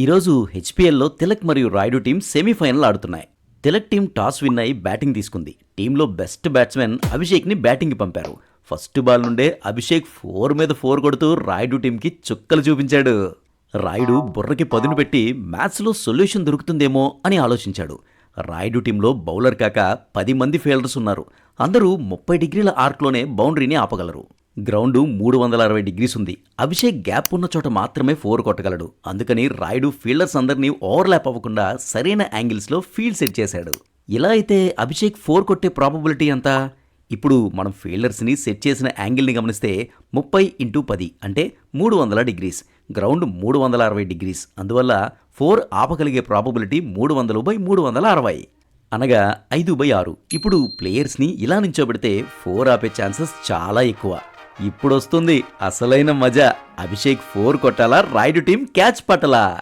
ఈరోజు హెచ్పిఎల్లో తిలక్ మరియు రాయుడు టీం సెమీఫైనల్ ఆడుతున్నాయి. తిలక్ టీం టాస్ విన్ అయి బ్యాటింగ్ తీసుకుంది. టీంలో బెస్ట్ బ్యాట్స్మెన్ అభిషేక్ని బ్యాటింగ్కి పంపారు. ఫస్ట్ బాల్ నుండే అభిషేక్ ఫోర్ మీద ఫోర్ కొడుతూ రాయుడు టీంకి చుక్కలు చూపించాడు. రాయుడు బుర్రకి పదును పెట్టి మ్యాచ్లో సొల్యూషన్ దొరుకుతుందేమో అని ఆలోచించాడు. రాయుడు టీంలో బౌలర్ కాక పది మంది ఫీల్డర్స్ ఉన్నారు. అందరూ ముప్పై డిగ్రీల ఆర్క్లోనే బౌండరీని ఆపగలరు. గ్రౌండ్ మూడు వందల అరవై డిగ్రీస్ ఉంది. అభిషేక్ గ్యాప్ ఉన్న చోట మాత్రమే ఫోర్ కొట్టగలడు. అందుకని రాయుడు ఫీల్డర్స్ అందరినీ ఓవర్లాప్ అవ్వకుండా సరైన యాంగిల్స్లో ఫీల్డ్ సెట్ చేశాడు. ఇలా అయితే అభిషేక్ ఫోర్ కొట్టే ప్రాబబిలిటీ ఎంత? ఇప్పుడు మనం ఫీల్డర్స్ని సెట్ చేసిన యాంగిల్ని గమనిస్తే ముప్పై ఇంటూ పది అంటే మూడు వందల డిగ్రీస్. గ్రౌండ్ మూడు వందల అరవై డిగ్రీస్. అందువల్ల ఫోర్ ఆపగలిగే ప్రాబబిలిటీ మూడు వందలు బై మూడు వందల అరవై. అనగా ఐదు బై ఆరు. ఇప్పుడు ప్లేయర్స్ని ఇలా నించోబెడితే ఫోర్ ఆపే ఛాన్సెస్ చాలా ఎక్కువ. ఇప్పుడొస్తుంది అసలైన మజా. అభిషేక్ ఫోర్ కొట్టాలా రాయుడు టీం క్యాచ్ పట్టలా.